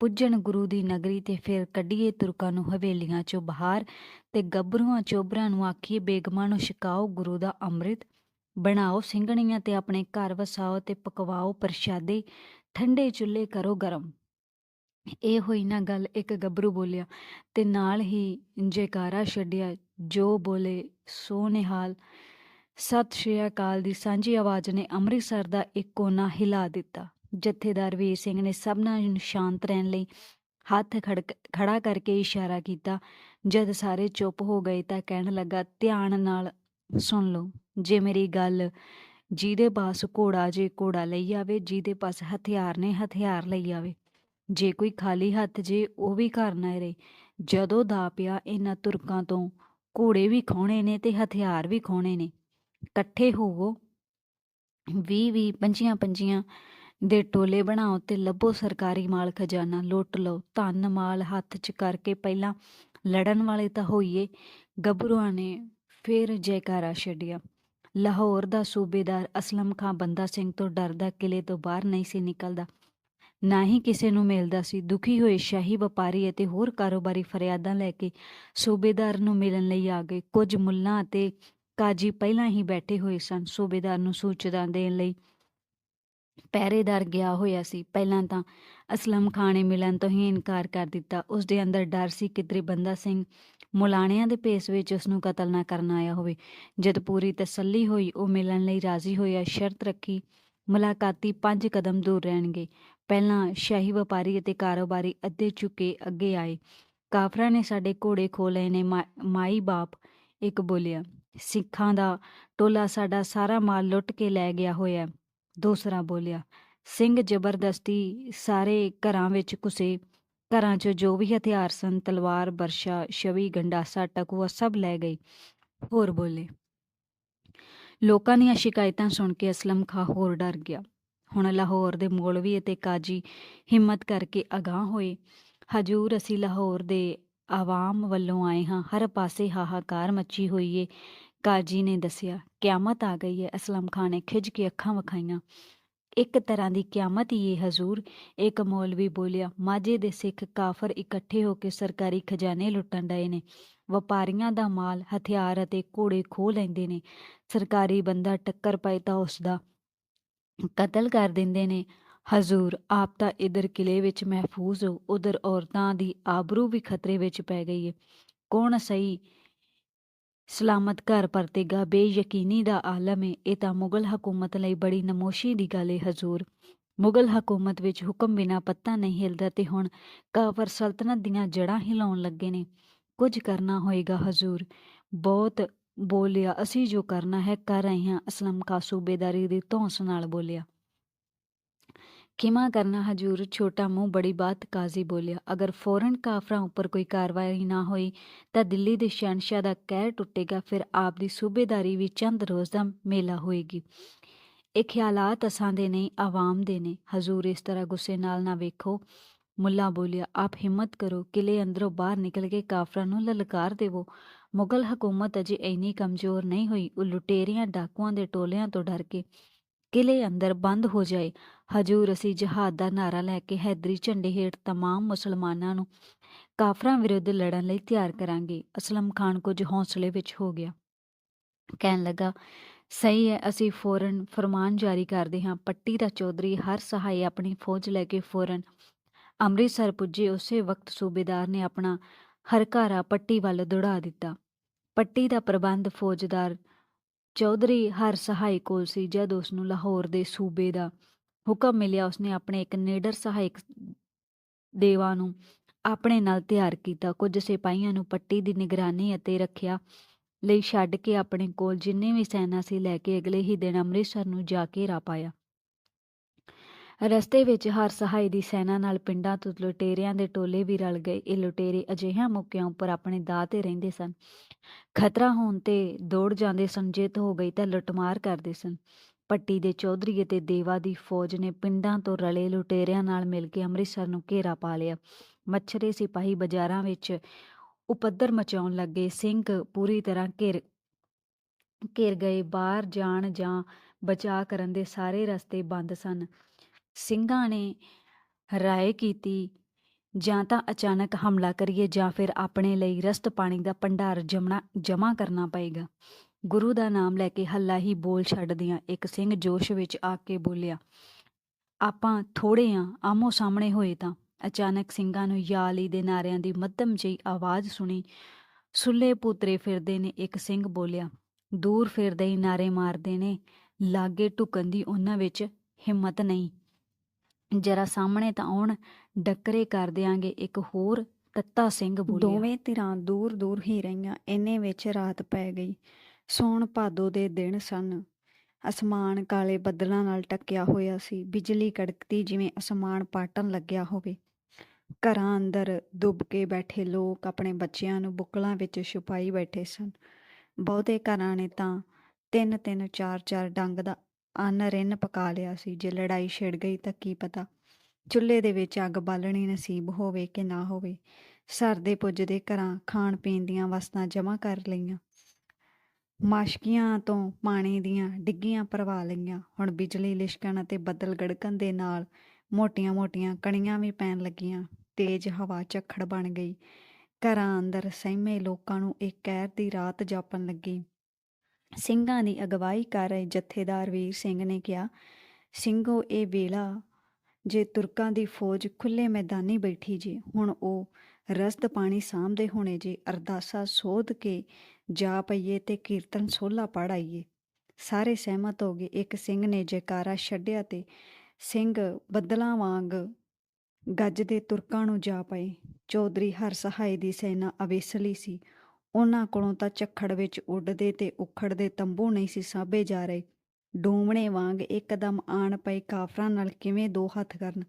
ਪੁੱਜਣ ਗੁਰੂ ਦੀ ਨਗਰੀ ਤੇ ਫਿਰ ਕੱਢੀਏ ਤੁਰਕਾਂ ਨੂੰ ਹਵੇਲੀਆਂ ਚੋਂ ਬਾਹਰ ਤੇ ਗੱਭਰੂਆਂ ਚੋਬਰਾਂ ਨੂੰ ਆਖੀਏ, ਬੇਗਮਾਂ ਨੂੰ ਛਕਾਓ ਗੁਰੂ ਦਾ ਅੰਮ੍ਰਿਤ, ਬਣਾਓ ਸਿੰਘਣੀਆਂ ਤੇ ਆਪਣੇ ਘਰ ਵਸਾਓ ਤੇ ਪਕਵਾਓ ਪ੍ਰਸ਼ਾਦੇ, ਠੰਡੇ ਚੁੱਲ੍ਹੇ ਕਰੋ ਗਰਮ। ਇਹ ਹੋਈ ਨਾ ਗੱਲ, ਇੱਕ ਗੱਭਰੂ ਬੋਲਿਆ, ਤੇ ਨਾਲ ਹੀ ਜੈਕਾਰਾ ਛੱਡਿਆ, ਜੋ ਬੋਲੇ ਸੋ ਨਿਹਾਲ ਸਤਿ ਸ਼੍ਰੀ ਅਕਾਲ ਦੀ ਸਾਂਝੀ ਆਵਾਜ਼ ਨੇ ਅੰਮ੍ਰਿਤਸਰ ਦਾ ਇੱਕ ਕੋਨਾ ਹਿਲਾ ਦਿੱਤਾ। ਜਥੇਦਾਰ ਵੀਰ ਸਿੰਘ ਨੇ ਸਭਨਾਂ ਨੂੰ ਸ਼ਾਂਤ ਰਹਿਣ ਲਈ ਹੱਥ ਖੜਕ ਖੜਾ ਕਰਕੇ ਇਸ਼ਾਰਾ ਕੀਤਾ। ਜਦ ਸਾਰੇ ਚੁੱਪ ਹੋ ਗਏ ਤਾਂ ਕਹਿਣ ਲੱਗਾ, ਧਿਆਨ ਨਾਲ ਸੁਣ ਲਓ, ਜੇ ਮੇਰੀ ਗੱਲ ਜਿਹਦੇ ਪਾਸ ਘੋੜਾ ਜੇ ਘੋੜਾ ਲਈ ਆਵੇ, ਜਿਹਦੇ ਪਾਸ ਹਥਿਆਰ ਨੇ ਹਥਿਆਰ ਲਈ ਆਵੇ ਜੇ ਕੋਈ ਖਾਲੀ ਹੱਥ ਜੇ, ਉਹ ਵੀ ਘਰ ਨਾ ਰਹੇ। ਜਦੋਂ ਦਾ ਪਿਆ ਇਹਨਾਂ ਤੁਰਕਾਂ ਤੋਂ, ਘੋੜੇ ਵੀ ਖੋਣੇ ਨੇ ਤੇ ਹਥਿਆਰ ਵੀ ਖੋਣੇ ਨੇ। ਇਕੱਠੇ ਹੋਵੋ। 20 20 ਪੰਜੀਆਂ ਪੰਜੀਆਂ ਦੇ ਟੋਲੇ ਬਣਾਓ ਤੇ ਲੱਭੋ ਸਰਕਾਰੀ ਮਾਲ ਖਜ਼ਾਨਾ, ਲੁੱਟ ਲਓ। ਧਨ ਮਾਲ ਹੱਥ 'ਚ ਕਰਕੇ ਪਹਿਲਾਂ ਲੜਨ ਵਾਲੇ ਤਾਂ ਹੋਈਏ। ਗੱਭਰੂਆਂ ਨੇ ਫਿਰ ਜੈਕਾਰਾ ਛੱਡਿਆ। ਲਾਹੌਰ ਦਾ ਸੂਬੇਦਾਰ ਅਸਲਮ ਖਾਂ ਬੰਦਾ ਸਿੰਘ ਤੋਂ ਡਰਦਾ ਕਿਲੇ ਤੋਂ ਬਾਹਰ ਨਹੀਂ ਸੀ ਨਿਕਲਦਾ। ਨਾ ਹੀ ਕਿਸੇ ਨੂੰ ਮਿਲਦਾ ਸੀ। ਦੁਖੀ ਹੋਏ ਸ਼ਾਹੀ ਵਪਾਰੀ ਅਤੇ ਹੋਰ ਕਾਰੋਬਾਰੀ ਫਰਿਆਦਾਂ ਲੈ ਕੇ ਸੂਬੇਦਾਰ ਨੂੰ ਮਿਲਣ ਲਈ ਆ ਗਏ। ਕੁਝ ਮੁੱਲਾਂ ਅਤੇ ਕਾਜੀ ਪਹਿਲਾਂ ਹੀ ਬੈਠੇ ਹੋਏ ਸਨ। ਸੂਬੇਦਾਰ ਨੂੰ ਸੂਚਨਾ ਦੇਣ ਲਈ ਪਹਿਰੇਦਾਰ ਗਿਆ ਹੋਇਆ ਸੀ। ਪਹਿਲਾਂ ਤਾਂ ਅਸਲਮ ਖਾਨ ਨੇ ਮਿਲਣ ਤੋਂ ਹੀ ਇਨਕਾਰ ਕਰ ਦਿੱਤਾ। ਉਸ ਦੇ ਅੰਦਰ ਡਰ ਸੀ ਕਿਧਰੇ ਬੰਦਾ ਸਿੰਘ ਮੁਲਾਣਿਆਂ ਦੇ ਭੇਸ ਵਿੱਚ ਉਸ ਨੂੰ ਕਤਲ ਨਾ ਕਰਨ ਆਇਆ ਹੋਵੇ। ਜਦ ਪੂਰੀ ਤਸੱਲੀ ਹੋਈ, ਉਹ ਮਿਲਣ ਲਈ ਰਾਜ਼ੀ ਹੋਇਆ। ਸ਼ਰਤ ਰੱਖੀ ਮੁਲਾਕਾਤੀ ਪੰਜ ਕਦਮ ਦੂਰ ਰਹਿਣਗੇ। ਪਹਿਲਾਂ ਸ਼ਾਹੀ ਵਪਾਰੀ ਅਤੇ ਕਾਰੋਬਾਰੀ ਅੱਧੇ ਝੁਕੇ ਅੱਗੇ ਆਏ। ਕਾਫਰਾਂ ਨੇ ਸਾਡੇ ਘੋੜੇ ਖੋ ਲਏ ਨੇ, ਮਾ- ਮਾਈ ਬਾਪ ਇੱਕ ਬੋਲਿਆ, ਸਿੱਖਾਂ ਦਾ ਟੋਲਾ ਸਾਡਾ ਸਾਰਾ ਮਾਲ ਲੁੱਟ ਕੇ ਲੈ ਗਿਆ ਹੋਇਆ ਦੂਸਰਾ ਬੋਲਿਆ, ਸਿੰਘ ਜ਼ਬਰਦਸਤੀ ਸਾਰੇ ਘਰਾਂ ਵਿੱਚ ਘੁਸੇ। ਘਰਾਂ 'ਚ ਜੋ ਵੀ ਹਥਿਆਰ ਸਨ, ਤਲਵਾਰ, ਬਰਸ਼ਾ ਛਵੀ ਗੰਡਾਸਾ ਟਕੂਆ ਸਭ ਲੈ ਗਏ। ਹੋਰ ਬੋਲੇ, ਲੋਕਾਂ ਦੀਆਂ ਸ਼ਿਕਾਇਤਾਂ ਸੁਣ ਕੇ ਅਸਲਮ ਖਾਂ ਹੋਰ ਡਰ ਗਿਆ। ਹੁਣ ਲਾਹੌਰ ਦੇ ਮੌਲਵੀ ਅਤੇ ਕਾਜੀ ਹਿੰਮਤ ਕਰਕੇ ਅਗਾਹ ਹੋਏ। ਹਜੂਰ, ਅਸੀਂ ਲਾਹੌਰ ਦੇ ਆਵਾਮ ਵੱਲੋਂ ਆਏ ਹਾਂ। ਹਰ ਪਾਸੇ ਹਾਹਾਕਾਰ ਮੱਚੀ ਹੋਈ ਏ। ਕਾਜੀ ਨੇ ਦੱਸਿਆ, ਕਿਆਮਤ ਆ ਗਈ ਹੈ ਅਸਲਮ ਖਾਨ ਨੇ ਖਿੱਚ ਕੇ ਅੱਖਾਂ ਵਿਖਾਈਆਂ। ਇੱਕ ਤਰ੍ਹਾਂ ਦੀ ਕਿਆਮਤ ਹੀ ਏ ਹਜ਼ੂਰ। ਇੱਕ ਮੌਲਵੀ ਬੋਲਿਆ, ਮਾਝੇ ਦੇ ਸਿੱਖ ਕਾਫਰ ਇਕੱਠੇ ਹੋ ਕੇ ਸਰਕਾਰੀ ਖਜ਼ਾਨੇ ਲੁੱਟਣ ਡਏ ਨੇ। ਵਪਾਰੀਆਂ ਦਾ ਮਾਲ, ਹਥਿਆਰ ਅਤੇ ਘੋੜੇ ਖੋਹ ਲੈਂਦੇ ਨੇ। ਸਰਕਾਰੀ ਬੰਦਾ ਟੱਕਰ ਪਏ ਤਾਂ ਉਸ ਦਾ ਕਤਲ ਕਰ ਦਿੰਦੇ ਨੇ। ਹਜ਼ੂਰ, ਆਪ ਤਾਂ ਇਧਰ ਕਿਲੇ ਵਿੱਚ ਮਹਿਫੂਜ਼ ਹੋ, ਉਧਰ ਔਰਤਾਂ ਦੀ ਆਬਰੂ ਵੀ ਖਤਰੇ ਵਿੱਚ ਪੈ ਗਈ ਹੈ ਕੌਣ ਸਹੀ? ਸਲਾਮਤ ਘਰ ਪਰਤੇਗਾ, ਬੇਯਕੀਨੀ ਦਾ ਆਲਮ ਹੈ ਇਹ ਤਾਂ ਮੁਗਲ ਹਕੂਮਤ ਲਈ ਬੜੀ ਨਮੋਸ਼ੀ ਦੀ ਗੱਲ ਹੈ ਹਜ਼ੂਰ। ਮੁਗਲ ਹਕੂਮਤ ਵਿੱਚ ਹੁਕਮ ਬਿਨਾ ਪੱਤਾ ਨਹੀਂ ਹਿਲਦਾ ਤੇ ਹੁਣ ਕਾਫਰ ਸਲਤਨਤ ਦੀਆਂ ਜੜ੍ਹਾਂ ਹਿਲਾਉਣ ਲੱਗੇ ਨੇ। ਕੁਝ ਕਰਨਾ ਹੋਏਗਾ, ਹਜ਼ੂਰ। ਬਹੁਤ ਬੋਲਿਆ, ਅਸੀਂ ਜੋ ਕਰਨਾ ਹੈ ਕਰ ਰਹੇ ਹਾਂ। ਅਸਲਮ ਖਾਂ ਸੂਬੇਦਾਰੀ ਦੀ ਧੌਂਸ ਨਾਲ ਬੋਲਿਆ। ਖਿਮਾ ਕਰਨਾ ਹਜੂਰ? ਛੋਟਾ ਮੂੰਹ ਬੜੀ ਬਾਤ ਕਾਜ਼ੀ ਬੋਲਿਆ। ਅਗਰ ਫੌਰਨ ਕਾਫਰਾਂ ਉੱਪਰ ਕੋਈ ਕਾਰਵਾਈ ਨਾ ਹੋਈ, ਤਾਂ ਦਿੱਲੀ ਦੇ ਸ਼ਹਿਨशाह ਦਾ ਕਹਿਰ ਟੁੱਟੇਗਾ। ਫਿਰ ਆਪ ਦੀ ਸੂਬੇਦਾਰੀ ਵੀ ਚੰਦ ਰੋਜ਼ ਦਾ ਮੇਲਾ ਹੋਏਗੀ। ਇਹ ਖਿਆਲਾਤ ਅਸਾਂ ਦੇ ਨਹੀਂ, ਆਵਾਮ ਦੇ ਨੇ। ਹਜ਼ੂਰ, ਇਸ ਤਰ੍ਹਾਂ ਗੁੱਸੇ ਨਾਲ ਨਾ ਵੇਖੋ। ਮੁੱਲਾ ਬੋਲਿਆ, ਆਪ ਹਿੰਮਤ ਕਰੋ ਕਿਲੇ ਅੰਦਰੋਂ ਬਾਹਰ ਨਿਕਲ ਕੇ ਕਾਫਰਾਂ ਨੂੰ ਲਲਕਾਰ ਦੇਵੋ। ਮੁਗਲ ਹਕੂਮਤ ਅਜੇ ਇੰਨੀ ਕਮਜ਼ੋਰ ਨਹੀਂ ਹੋਈ ਉਹ ਲੁਟੇਰਿਆਂ ਡਾਕੂਆਂ ਦੇ ਟੋਲਿਆਂ ਤੋਂ ਡਰ ਕੇ ਕਿਲੇ ਅੰਦਰ ਬੰਦ ਹੋ ਜਾਏ ਹਜੂਰ ਅਸੀਂ ਜਹਾਦ ਦਾ ਨਾਰਾ ਲੈ ਕੇ ਹੈਦਰੀ ਝੰਡੇ ਹੇਠ तमाम ਮੁਸਲਮਾਨਾਂ ਨੂੰ ਕਾਫਰਾਂ ਵਿਰੁੱਧ ਲੜਨ ਲਈ ਤਿਆਰ ਕਰਾਂਗੇ ਅਸਲਮ ਖਾਨ ਕੁਝ ਹੌਸਲੇ ਵਿੱਚ ਹੋ ਗਿਆ ਕਹਿਣ ਲੱਗਾ ਸਹੀ ਹੈ ਅਸੀਂ ਫੌਰਨ ਫਰਮਾਨ ਜਾਰੀ ਕਰਦੇ ਹਾਂ ਪੱਟੀ ਦਾ ਚੌਧਰੀ ਹਰ ਸਹਾਈ ਆਪਣੀ ਫੌਜ ਲੈ ਕੇ ਫੌਰਨ ਅੰਮ੍ਰਿਤਸਰ ਪੁੱਜੇ ਉਸੇ ਵਕਤ ਸੂਬੇਦਾਰ ਨੇ ਆਪਣਾ ਹਰਕਾਰਾ ਪੱਟੀ ਵੱਲ ਦੌੜਾ ਦਿੱਤਾ ਪੱਟੀ ਦਾ ਪ੍ਰਬੰਧ ਫੌਜਦਾਰ ਚੌਧਰੀ ਹਰ ਸਹਾਈ ਕੋਲ ਸੀ, ਜਦ ਉਸ ਨੂੰ ਲਾਹੌਰ ਦੇ ਸੂਬੇ ਦਾ ਹੁਕਮ ਮਿਲਿਆ, ਉਸਨੇ ਆਪਣੇ ਇੱਕ ਨਿਡਰ ਸਹਾਇਕ ਦੇਵਾ ਨੂੰ ਆਪਣੇ ਨਾਲ ਤਿਆਰ ਕੀਤਾ। ਕੁਝ ਸਿਪਾਹੀਆਂ ਨੂੰ ਪੱਟੀ ਦੀ ਨਿਗਰਾਨੀ ਅਤੇ ਰੱਖਿਆ ਲਈ ਛੱਡ ਕੇ ਆਪਣੇ ਕੋਲ ਜਿੰਨੇ ਵੀ ਸੈਨਾ ਸੀ, ਲੈ ਕੇ ਅਗਲੇ ਹੀ ਦਿਨ ਅੰਮ੍ਰਿਤਸਰ ਨੂੰ ਜਾ ਕੇ ਰਾ ਪਾਇਆ। ਰਸਤੇ ਵਿੱਚ ਹਰ ਸਹਾਈ ਦੀ ਸੈਨਾ ਨਾਲ ਪਿੰਡਾਂ ਤੋਂ ਲੁਟੇਰਿਆਂ ਦੇ ਟੋਲੇ ਵੀ ਰਲ ਗਏ। ਇਹ ਲੁਟੇਰੇ ਅਜਿਹਿਆਂ ਮੌਕਿਆਂ ਉੱਪਰ ਆਪਣੇ ਦਾਅ ਤੇ ਰਹਿੰਦੇ ਸਨ। ਖਤਰਾ ਹੋਣ ਤੇ ਦੌੜ ਜਾਂਦੇ ਸਨ ਜਿੱਤ ਹੋ ਗਈ ਤਾਂ ਲੁੱਟਮਾਰ ਕਰਦੇ ਸਨ। ਪੱਟੀ ਦੇ ਚੌਧਰੀ ਅਤੇ ਦੇਵਾ ਦੀ ਫੌਜ ਨੇ ਪਿੰਡਾਂ ਤੋਂ ਰਲੇ ਲੁਟੇਰਿਆਂ ਨਾਲ ਮਿਲ ਕੇ ਅੰਮ੍ਰਿਤਸਰ ਨੂੰ ਘੇਰਾ ਪਾ ਲਿਆ। ਮੱਛਰੇ ਸਿਪਾਹੀ ਬਾਜ਼ਾਰਾਂ ਵਿੱਚ ਉਪੱਦਰ ਮਚਾਉਣ ਲੱਗੇ। ਸਿੰਘ ਪੂਰੀ ਤਰ੍ਹਾਂ ਘਿਰ ਘਿਰ ਗਏ। ਬਾਹਰ ਜਾਣ ਜਾਂ ਬਚਾਅ ਕਰਨ ਦੇ ਸਾਰੇ ਰਸਤੇ ਬੰਦ ਸਨ। ਸਿੰਘਾਂ ਨੇ ਰਾਏ ਕੀਤੀ, ਜਾਂ ਤਾਂ ਅਚਾਨਕ ਹਮਲਾ ਕਰੀਏ, ਜਾਂ ਫਿਰ ਆਪਣੇ ਲਈ ਰਸਤ ਪਾਣੀ ਦਾ ਭੰਡਾਰ ਜਮਣਾ, ਜਮ੍ਹਾਂ ਕਰਨਾ ਪਏਗਾ। ਗੁਰੂ ਦਾ ਨਾਮ ਲੈ ਕੇ ਹੱਲਾ ਹੀ ਬੋਲ ਛੱਡਦਿਆਂ ਇੱਕ ਸਿੰਘ ਜੋਸ਼ ਵਿੱਚ ਆ ਕੇ ਬੋਲਿਆ, ਆਪਾਂ ਥੋੜੇ ਆ, ਆਮੋ ਸਾਹਮਣੇ ਹੋਏ ਤਾਂ। ਅਚਾਨਕ ਸਿੰਘਾਂ ਨੂੰ ਯਾਲੀ ਦੇ ਨਾਰਿਆਂ ਦੀ ਮੱਧਮ ਜਿਹੀ ਆਵਾਜ਼ ਸੁਣੀ। ਸੁੱਲੇ ਪੁੱਤਰੇ ਫਿਰਦੇ ਨੇ, ਇੱਕ ਸਿੰਘ ਬੋਲਿਆ, ਦੂਰ ਫਿਰਦੇ ਹੀ ਨਾਰੇ ਮਾਰਦੇ ਨੇ, ਲਾਗੇ ਢੁਕਣ ਦੀ ਉਹਨਾਂ ਵਿੱਚ ਹਿੰਮਤ ਨਹੀਂ। ਜਰਾ ਸਾਹਮਣੇ ਤਾਂ ਆਉਣ, ਡੱਕਰੇ ਕਰ ਦਿਆਂਗੇ ਇੱਕ ਹੋਰ ਤੱਤਾ ਸਿੰਘ ਬੋਲਿਆ। ਦੋਵੇਂ ਧਿਰਾਂ ਦੂਰ ਦੂਰ ਹੀ ਰਹੀਆਂ, ਇੰਨੇ ਵਿੱਚ ਰਾਤ ਪੈ ਗਈ। ਸੌਣ ਭਾਦੋ ਦੇ ਦਿਨ ਸਨ। ਅਸਮਾਨ ਕਾਲੇ ਬੱਦਲਾਂ ਨਾਲ ਟੱਕਿਆ ਹੋਇਆ ਸੀ। ਬਿਜਲੀ ਕੜਕਦੀ ਜਿਵੇਂ ਅਸਮਾਨ ਪਾਟਣ ਲੱਗਿਆ ਹੋਵੇ। ਘਰਾਂ ਅੰਦਰ ਦੁੱਬ ਕੇ ਬੈਠੇ ਲੋਕ ਆਪਣੇ ਬੱਚਿਆਂ ਨੂੰ ਬੁੱਕਲਾਂ ਵਿੱਚ ਛੁਪਾਈ ਬੈਠੇ ਸਨ। ਬਹੁਤੇ ਘਰਾਂ ਨੇ ਤਾਂ ਤਿੰਨ ਤਿੰਨ ਚਾਰ ਚਾਰ ਡੰਗ ਦਾ ਅੰਨ ਰਿੰਨ ਪਕਾ ਲਿਆ ਸੀ। ਜੇ ਲੜਾਈ ਛਿੜ ਗਈ ਤਾਂ ਕੀ ਪਤਾ? ਚੁੱਲ੍ਹੇ ਦੇ ਵਿੱਚ ਅੱਗ ਬਾਲਣੀ ਨਸੀਬ ਹੋਵੇ ਕਿ ਨਾ ਹੋਵੇ। ਸਰਦੇ ਪੁੱਜਦੇ ਘਰਾਂ ਖਾਣ ਪੀਣ ਦੀਆਂ ਵਸਤਾਂ ਜਮ੍ਹਾਂ ਕਰ ਲਈਆਂ। ਮਾਸ਼ਕੀਆਂ ਤੋਂ ਪਾਣੀ ਦੀਆਂ ਡਿੱਗੀਆਂ ਭਰਵਾ ਲਈਆਂ। ਹੁਣ ਬਿਜਲੀ, ਲਿਸ਼ਕਣ ਅਤੇ ਬੱਦਲ ਗੜਕਣ ਦੇ ਨਾਲ ਮੋਟੀਆਂ-ਮੋਟੀਆਂ ਕਣੀਆਂ ਵੀ ਪੈਣ ਲੱਗੀਆਂ। ਤੇਜ਼ ਹਵਾ ਝੱਖੜ ਬਣ ਗਈ। ਘਰਾਂ ਅੰਦਰ ਸਹਿਮੇ ਲੋਕਾਂ ਨੂੰ ਇੱਕ ਕਹਿਰ ਦੀ ਰਾਤ ਜਾਪਣ ਲੱਗੀ। ਸਿੰਘਾਂ ਦੀ ਅਗਵਾਈ ਕਰ ਰਹੇ ਜਥੇਦਾਰ ਵੀਰ ਸਿੰਘ ਨੇ ਕਿਹਾ, ਸਿੰਘੋ, ਇਹ ਵੇਲਾ ਜੇ ਤੁਰਕਾਂ ਦੀ ਫੌਜ ਖੁੱਲੇ ਮੈਦਾਨੀ ਬੈਠੀ ਜੇ, ਹੁਣ ਉਹ ਰਸਦ ਪਾਣੀ ਸਾਂਭਦੇ ਹੋਣੇ ਜੇ, ਅਰਦਾਸਾ ਸੋਧ ਕੇ ਜਾ ਪਈਏ ਤੇ ਕੀਰਤਨ ਸੋਲਾ ਪੜ ਆਈਏ। ਸਾਰੇ ਸਹਿਮਤ ਹੋ ਗਏ, ਇੱਕ ਸਿੰਘ ਨੇ ਜੈਕਾਰਾ ਛੱਡਿਆ ਤੇ ਸਿੰਘ ਬੱਦਲਾਂ ਵਾਂਗ ਗੱਜਦੇ ਤੁਰਕਾਂ ਨੂੰ ਜਾ ਪਏ। ਚੌਧਰੀ ਹਰ ਸਹਾਈ ਦੀ ਸੈਨਾ ਅਵੇਸਲੀ ਸੀ। ਉਹਨਾਂ ਕੋਲੋਂ ਤਾਂ ਝੱਖੜ ਵਿੱਚ ਉੱਡਦੇ ਤੇ ਉਖੜਦੇ ਤੰਬੂ ਨਹੀਂ ਸੀ ਸਾਂਭੇ ਜਾ ਰਹੇ। ਡੂਮਣੇ ਵਾਂਗ ਇੱਕਦਮ ਆਣ ਪਏ ਕਾਫਰਾਂ ਨਾਲ ਕਿਵੇਂ ਦੋ ਹੱਥ ਕਰਨ,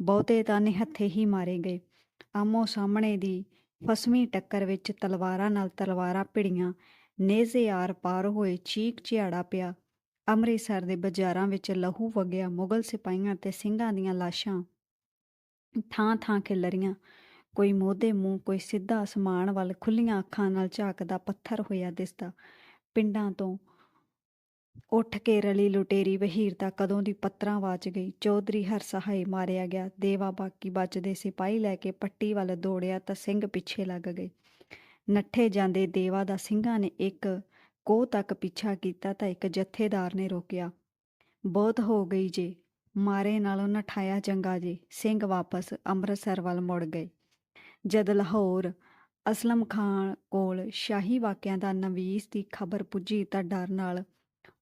ਬਹੁਤੇ ਤਾਂ ਨਿਹੱਥੇ ਹੀ ਮਾਰੇ ਗਏ। ਆਮੋ ਸਾਹਮਣੇ ਦੀ ਫਸਵੀਂ ਟੱਕਰ ਵਿੱਚ ਤਲਵਾਰਾਂ ਨਾਲ ਤਲਵਾਰਾਂ ਭਿੜੀਆਂ, ਨੇਜ਼ੇ ਆਰ ਪਾਰ ਹੋਏ ਚੀਕ ਝਿਆੜਾ ਪਿਆ। ਅੰਮ੍ਰਿਤਸਰ ਦੇ ਬਾਜ਼ਾਰਾਂ ਵਿੱਚ ਲਹੂ ਵਗਿਆ ਮੁਗਲ ਸਿਪਾਹੀਆਂ ਤੇ ਸਿੰਘਾਂ ਦੀਆਂ ਲਾਸ਼ਾਂ ਥਾਂ ਥਾਂ ਖਿਲਰੀਆਂ। ਕੋਈ ਮੋਢੇ ਮੂੰਹ, ਕੋਈ ਸਿੱਧਾ ਅਸਮਾਨ ਵੱਲ ਖੁੱਲੀਆਂ ਅੱਖਾਂ ਨਾਲ ਝਾਕਦਾ ਪੱਥਰ ਹੋਇਆ ਦਿਸਦਾ। ਪਿੰਡਾਂ ਤੋਂ ਉੱਠ ਕੇ ਰਲੀ ਲੁਟੇਰੀ ਵਹੀਰ ਤਾਂ ਕਦੋਂ ਦੀ ਪੱਤਰਾਂ ਵਾਚ ਗਈ। ਚੌਧਰੀ ਹਰ ਸਹਾਈ ਮਾਰਿਆ ਗਿਆ। ਦੇਵਾ ਬਾਕੀ ਬਚਦੇ ਸਿਪਾਹੀ ਲੈ ਕੇ ਪੱਟੀ ਵੱਲ ਦੌੜਿਆ ਤਾਂ ਸਿੰਘ ਪਿੱਛੇ ਲੱਗ ਗਏ। ਨੱਠੇ ਜਾਂਦੇ ਦੇਵਾ ਦਾ ਸਿੰਘਾਂ ਨੇ ਇੱਕ ਕੋਹ ਤੱਕ ਪਿੱਛਾ ਕੀਤਾ ਤਾਂ ਇੱਕ ਜਥੇਦਾਰ ਨੇ ਰੋਕਿਆ, ਬਹੁਤ ਹੋ ਗਈ ਜੇ। ਮਾਰੇ ਨਾਲੋਂ ਨਠਾਇਆ ਚੰਗਾ ਜੇ। ਸਿੰਘ ਵਾਪਸ ਅੰਮ੍ਰਿਤਸਰ ਵੱਲ ਮੁੜ ਗਏ। ਜਦ ਲਾਹੌਰ ਅਸਲਮ ਖਾਨ ਕੋਲ ਸ਼ਾਹੀ ਵਾਕਿਆਂ ਦਾ ਨਵੀਸ ਦੀ ਖਬਰ ਪੁੱਜੀ ਤਾਂ ਡਰ ਨਾਲ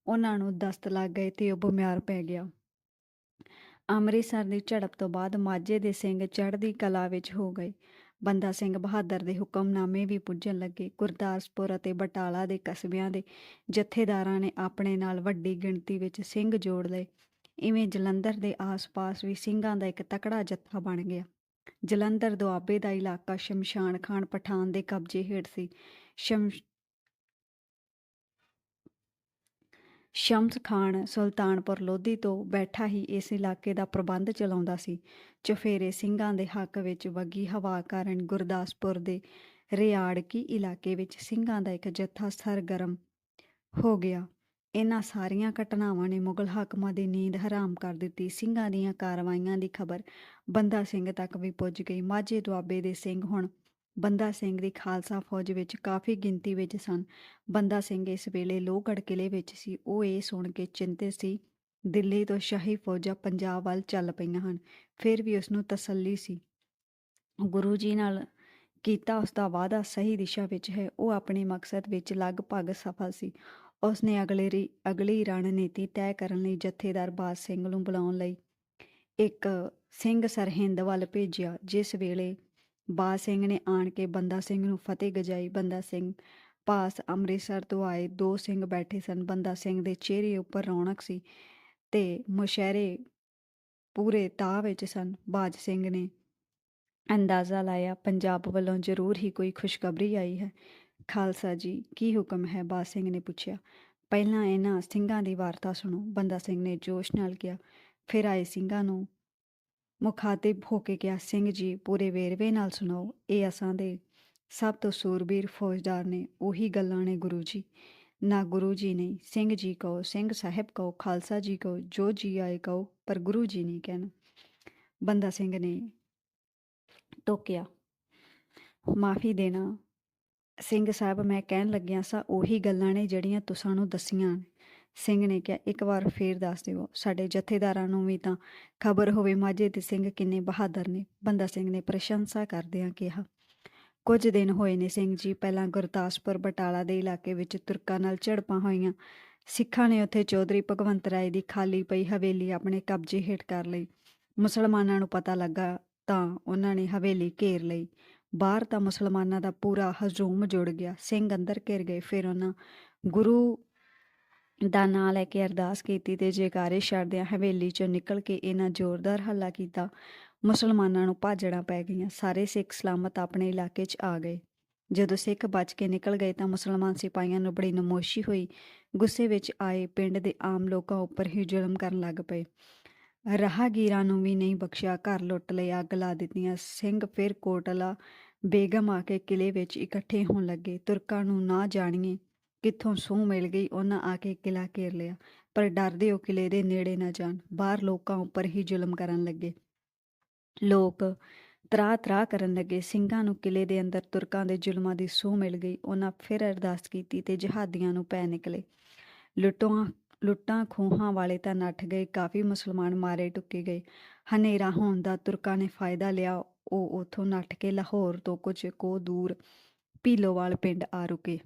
ਉਹਨਾਂ ਨੂੰ ਦਸਤ ਲੱਗ ਗਏ ਤੇ ਉਹ ਬਿਮਾਰ ਪੈ ਗਿਆ। ਅੰਮ੍ਰਿਤਸਰ ਦੀ ਝੜਪ ਤੋਂ ਬਾਅਦ ਮਾਝੇ ਦੇ ਸਿੰਘ ਚੜ੍ਹਦੀ ਕਲਾ ਵਿੱਚ ਹੋ ਗਏ। ਬੰਦਾ ਸਿੰਘ ਬਹਾਦਰ ਦੇ ਹੁਕਮਨਾਮੇ ਵੀ ਪੁੱਜਣ ਲੱਗੇ। ਗੁਰਦਾਸਪੁਰ ਅਤੇ ਬਟਾਲਾ ਦੇ ਕਸਬਿਆਂ ਦੇ ਜਥੇਦਾਰਾਂ ਨੇ ਆਪਣੇ ਨਾਲ ਵੱਡੀ ਗਿਣਤੀ ਵਿੱਚ ਸਿੰਘ ਜੋੜ ਲਏ। ਇਵੇਂ ਜਲੰਧਰ ਦੇ ਆਸ-ਪਾਸ ਵੀ ਸਿੰਘਾਂ ਦਾ ਇੱਕ ਤਕੜਾ ਜੱਥਾ ਬਣ ਗਿਆ। ਜਲੰਧਰ ਦੁਆਬੇ ਦਾ ਇਲਾਕਾ ਸ਼ਮਸ਼ਾਨ ਖਾਨ ਪਠਾਨ ਦੇ ਕਬਜ਼ੇ ਹੇਠ ਸੀ। ਸ਼ਮ ਸ਼ਮਸ ਖਾਨ ਸੁਲਤਾਨਪੁਰ ਲੋਧੀ ਤੋਂ ਬੈਠਾ ਹੀ ਇਸ ਇਲਾਕੇ ਦਾ ਪ੍ਰਬੰਧ ਚਲਾਉਂਦਾ ਸੀ। ਚਫੇਰੇ ਸਿੰਘਾਂ ਦੇ ਹੱਕ ਵਿੱਚ ਵਗੀ ਹਵਾ ਕਾਰਨ ਗੁਰਦਾਸਪੁਰ ਦੇ ਰਿਆੜਕੀ ਇਲਾਕੇ ਵਿੱਚ ਸਿੰਘਾਂ ਦਾ ਇੱਕ ਜੱਥਾ ਸਰਗਰਮ ਹੋ ਗਿਆ। ਇਹਨਾਂ ਸਾਰੀਆਂ ਘਟਨਾਵਾਂ ਨੇ ਮੁਗਲ ਹਾਕਮਾਂ ਦੀ ਨੀਂਦ ਹਰਾਮ ਕਰ ਦਿੱਤੀ। ਸਿੰਘਾਂ ਦੀਆਂ ਕਾਰਵਾਈਆਂ ਦੀ ਖਬਰ ਬੰਦਾ ਸਿੰਘ ਤੱਕ ਵੀ ਪੁੱਜ ਗਈ। ਮਾਝੇ ਦੁਆਬੇ ਦੇ ਸਿੰਘ ਹੁਣ ਬੰਦਾ ਸਿੰਘ ਦੀ ਖਾਲਸਾ ਫੌਜ ਵਿੱਚ ਕਾਫੀ ਗਿਣਤੀ ਵਿੱਚ ਸਨ। ਬੰਦਾ ਸਿੰਘ ਇਸ ਵੇਲੇ ਲੋਹਗੜ੍ਹ ਕਿਲੇ ਵਿੱਚ ਸੀ। ਉਹ ਇਹ ਸੁਣ ਕੇ ਚਿੰਤਿਤ ਸੀ, ਦਿੱਲੀ ਤੋਂ ਸ਼ਾਹੀ ਫੌਜਾਂ ਪੰਜਾਬ ਵੱਲ ਚੱਲ ਪਈਆਂ ਹਨ। ਫਿਰ ਵੀ ਉਸ ਨੂੰ ਤਸੱਲੀ ਸੀ। ਗੁਰੂ ਜੀ ਨਾਲ ਕੀਤਾ ਉਸ ਦਾ ਵਾਅਦਾ ਸਹੀ ਦਿਸ਼ਾ ਵਿੱਚ ਹੈ। ਉਹ ਆਪਣੇ ਮਕਸਦ ਵਿੱਚ ਲਗਭਗ ਸਫਲ ਸੀ। ਉਸ ਨੇ ਅਗਲੇ ਰੀ, ਅਗਲੀ ਰਣਨੀਤੀ ਤੈਅ ਕਰਨ ਲਈ ਜਥੇਦਾਰ ਬਾਜ ਸਿੰਘ ਨੂੰ ਬੁਲਾਉਣ ਲਈ ਇੱਕ ਸਿੰਘ ਸਰਹਿੰਦ ਵੱਲ ਭੇਜਿਆ, ਜਿਸ ਵੇਲੇ ਬਾਜ ਸਿੰਘ ਨੇ ਆਣ ਕੇ ਬੰਦਾ ਸਿੰਘ ਨੂੰ ਫਤਿਹ ਗਜਾਈ। ਬੰਦਾ ਸਿੰਘ ਪਾਸ ਅੰਮ੍ਰਿਤਸਰ ਤੋਂ ਆਏ, ਦੋ ਸਿੰਘ ਬੈਠੇ ਸਨ। ਬੰਦਾ ਸਿੰਘ ਦੇ ਚਿਹਰੇ ਉੱਪਰ ਰੌਣਕ ਸੀ ਤੇ ਮੁਸ਼ਹਿਰੇ ਪੂਰੇ ਤਾਹ ਵਿੱਚ ਸਨ। ਬਾਜ ਸਿੰਘ ਨੇ ਅੰਦਾਜ਼ਾ ਲਾਇਆ, ਪੰਜਾਬ ਵੱਲੋਂ ਜ਼ਰੂਰ ਹੀ ਕੋਈ ਖੁਸ਼ਖਬਰੀ ਆਈ ਹੈ। ਖਾਲਸਾ ਜੀ, ਕੀ ਹੁਕਮ ਹੈ? ਬਾਜ ਸਿੰਘ ਨੇ ਪੁੱਛਿਆ। ਪਹਿਲਾਂ ਇਹਨਾਂ ਸਿੰਘਾਂ ਦੀ ਵਾਰਤਾ ਸੁਣੋ। ਬੰਦਾ ਸਿੰਘ ਨੇ ਜੋਸ਼ ਨਾਲ ਕਿਹਾ, ਫਿਰ ਆਏ ਸਿੰਘਾਂ ਨੂੰ ਮੁਖਾਤਿਬ ਹੋ ਕੇ ਕਿਹਾ, ਸਿੰਘ ਜੀ, ਪੂਰੇ ਵੇਰਵੇ ਨਾਲ ਸੁਣਾਓ। ਇਹ ਅਸਾਂ ਦੇ ਸਭ ਤੋਂ ਸੂਰਬੀਰ ਫੌਜਦਾਰ ਨੇ। ਉਹੀ ਗੱਲਾਂ ਨੇ ਗੁਰੂ ਜੀ। ਨਾ ਗੁਰੂ ਜੀ ਨਹੀਂ, ਸਿੰਘ ਜੀ ਕਹੋ, ਸਿੰਘ ਸਾਹਿਬ ਕਹੋ, ਖਾਲਸਾ ਜੀ ਕਹੋ, ਜੋ ਜੀ ਆਏ ਕਹੋ, ਪਰ ਗੁਰੂ ਜੀ ਨਹੀਂ ਕਹਿਣਾ। ਬੰਦਾ ਸਿੰਘ ਨੇ ਟੋਕਿਆ ਮਾਫੀ ਦੇਣਾ ਸਿੰਘ ਸਾਹਿਬ ਮੈਂ ਕਹਿਣ ਲੱਗਿਆ, ਸਾਂ ਉਹੀ ਗੱਲਾਂ ਨੇ ਜਿਹੜੀਆਂ ਤੁਸਾਂ ਨੂੰ ਦੱਸੀਆਂ ਸਿੰਘ ਨੇ ਕਿਹਾ, ਇੱਕ ਵਾਰ ਫੇਰ ਦੱਸ ਦਿਓ, ਸਾਡੇ ਜਥੇਦਾਰਾਂ ਨੂੰ ਵੀ ਤਾਂ ਖਬਰ ਹੋਵੇ ਮਾਝੇ ਤੇ ਸਿੰਘ ਕਿੰਨੇ ਬਹਾਦਰ ਨੇ। ਬੰਦਾ ਸਿੰਘ ਨੇ ਪ੍ਰਸ਼ੰਸਾ ਕਰਦਿਆਂ ਕਿਹਾ, ਕੁਝ ਦਿਨ ਹੋਏ ਨੇ ਸਿੰਘ ਜੀ, ਪਹਿਲਾਂ ਗੁਰਦਾਸਪੁਰ ਬਟਾਲਾ ਦੇ ਇਲਾਕੇ ਵਿੱਚ ਤੁਰਕਾਂ ਨਾਲ ਝੜਪਾਂ ਹੋਈਆਂ। ਸਿੱਖਾਂ ਨੇ ਉੱਥੇ ਚੌਧਰੀ ਭਗਵੰਤ ਰਾਏ ਦੀ ਖਾਲੀ ਪਈ ਹਵੇਲੀ ਆਪਣੇ ਕਬਜ਼ੇ ਹੇਠ ਕਰ ਲਈ। ਮੁਸਲਮਾਨਾਂ ਨੂੰ ਪਤਾ ਲੱਗਾ ਤਾਂ ਉਹਨਾਂ ਨੇ ਹਵੇਲੀ ਘੇਰ ਲਈ। ਬਾਹਰ ਤਾਂ ਮੁਸਲਮਾਨਾਂ ਦਾ ਪੂਰਾ ਹਜੂਮ ਜੁੜ ਗਿਆ, ਸਿੰਘ ਅੰਦਰ ਘਿਰ ਗਏ, ਫਿਰ ਉਹਨਾਂ ਗੁਰੂ ਦਾ ਨਾਂ ਲੈ ਕੇ ਅਰਦਾਸ ਕੀਤੀ ਤੇ ਜੈਕਾਰੇ ਛੱਡਦਿਆਂ ਹਵੇਲੀ ਚੋਂ ਨਿਕਲ ਕੇ ਇਹਨਾਂ ਜ਼ੋਰਦਾਰ ਹੱਲਾ ਕੀਤਾ। ਮੁਸਲਮਾਨਾਂ ਨੂੰ ਭਾਜੜਾਂ ਪੈ ਗਈਆਂ, ਸਾਰੇ ਸਿੱਖ ਸਲਾਮਤ ਆਪਣੇ ਇਲਾਕੇ 'ਚ ਆ ਗਏ। ਜਦੋਂ ਸਿੱਖ ਬਚ ਕੇ ਨਿਕਲ ਗਏ ਤਾਂ ਮੁਸਲਮਾਨ ਸਿਪਾਹੀਆਂ ਨੂੰ ਬੜੀ ਨਮੋਸ਼ੀ ਹੋਈ। ਗੁੱਸੇ ਵਿੱਚ ਆਏ, ਪਿੰਡ ਦੇ ਆਮ ਲੋਕਾਂ ਉੱਪਰ ਹੀ ਜ਼ੁਲਮ ਕਰਨ ਲੱਗ ਪਏ। ਰਾਹਗੀਰਾਂ ਨੂੰ ਵੀ ਨਹੀਂ ਬਖਸ਼ਿਆ, ਘਰ ਲੁੱਟ ਲਏ ਅੱਗ ਲਾ ਦਿੱਤੀਆਂ, ਸਿੰਘ ਫਿਰ ਕੋਟਲਾ ਬੇਗਮ ਆ ਕੇ ਕਿਲੇ ਵਿੱਚ ਇਕੱਠੇ ਹੋਣ ਲੱਗੇ। ਤੁਰਕਾਂ ਨੂੰ ਨਾ ਜਾਣੀਏ ਕਿੱਥੋਂ ਸੂਹ ਮਿਲ ਗਈ, ਉਹਨਾਂ ਆ ਕੇ ਕਿਲਾ ਘੇਰ ਲਿਆ, ਪਰ ਡਰਦੇ ਉਹ ਕਿਲੇ ਦੇ ਨੇੜੇ ਨਾ ਜਾਣ। ਬਾਹਰ ਲੋਕਾਂ ਉੱਪਰ ਹੀ ਜ਼ੁਲਮ ਕਰਨ ਲੱਗੇ। ਲੋਕ ਤਰਾ ਤਰਾ ਕਰਨ ਲੱਗੇ। ਸਿੰਘਾਂ ਨੂੰ ਕਿਲੇ ਦੇ ਅੰਦਰ ਤੁਰਕਾਂ ਦੇ ਜ਼ੁਲਮਾਂ ਦੀ ਸੂਹ ਮਿਲ ਗਈ। ਉਹਨਾਂ ਫਿਰ ਅਰਦਾਸ ਕੀਤੀ ਤੇ ਜਹਾਦੀਆਂ ਨੂੰ ਪੈ ਨਿਕਲੇ। ਲੁੱਟੋਆਂ ਲੁੱਟਾਂ ਖੋਹਾਂ ਵਾਲੇ ਤਾਂ ਨੱਠ ਗਏ, ਕਾਫੀ ਮੁਸਲਮਾਨ ਮਾਰੇ ਟੁੱਕੇ ਗਏ। ਹਨੇਰਾ ਹੋਣ ਦਾ ਤੁਰਕਾਂ ਨੇ ਫਾਇਦਾ ਲਿਆ, ਉਹ ਉਥੋਂ ਨੱਠ ਕੇ ਲਾਹੌਰ ਤੋਂ ਕੁਝ ਕੋ ਦੂਰ ਪੀਲੋਵਾਲ ਪਿੰਡ ਆ ਰੁਕੇ।